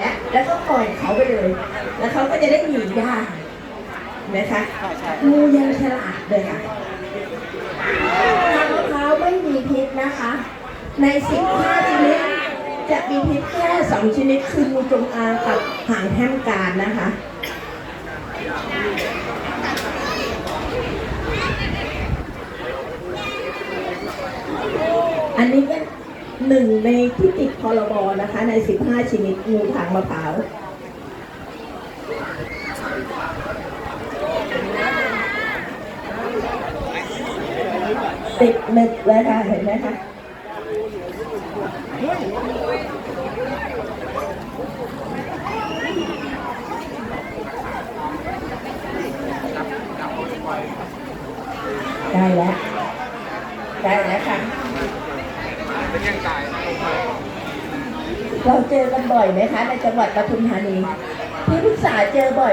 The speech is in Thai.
และแล้วก็ปล่อยเขาไปเลย แล้วเขาก็จะได้หนีได้นะคะงูยังฉลาดเลยค่ะทางมะพร้าวไม่มีพิษนะคะ ใน15ชนิดจะมีพิษแค่2ชนิดคืองูจงอางกับหางแห้มการนะคะ อันนี้ก็ หนึ่งในที่ติดพรบนะคะ ใน 15 ชนิดงูทางมะพร้าวติดหนึกเลยค่ะเห็นไหมคะได้แล้ว ได้แล้วค่ะ เราเจอกันบ่อยไหมคะ ในจังหวัดปทุมธานีที่ปรึกษาเจอบ่อย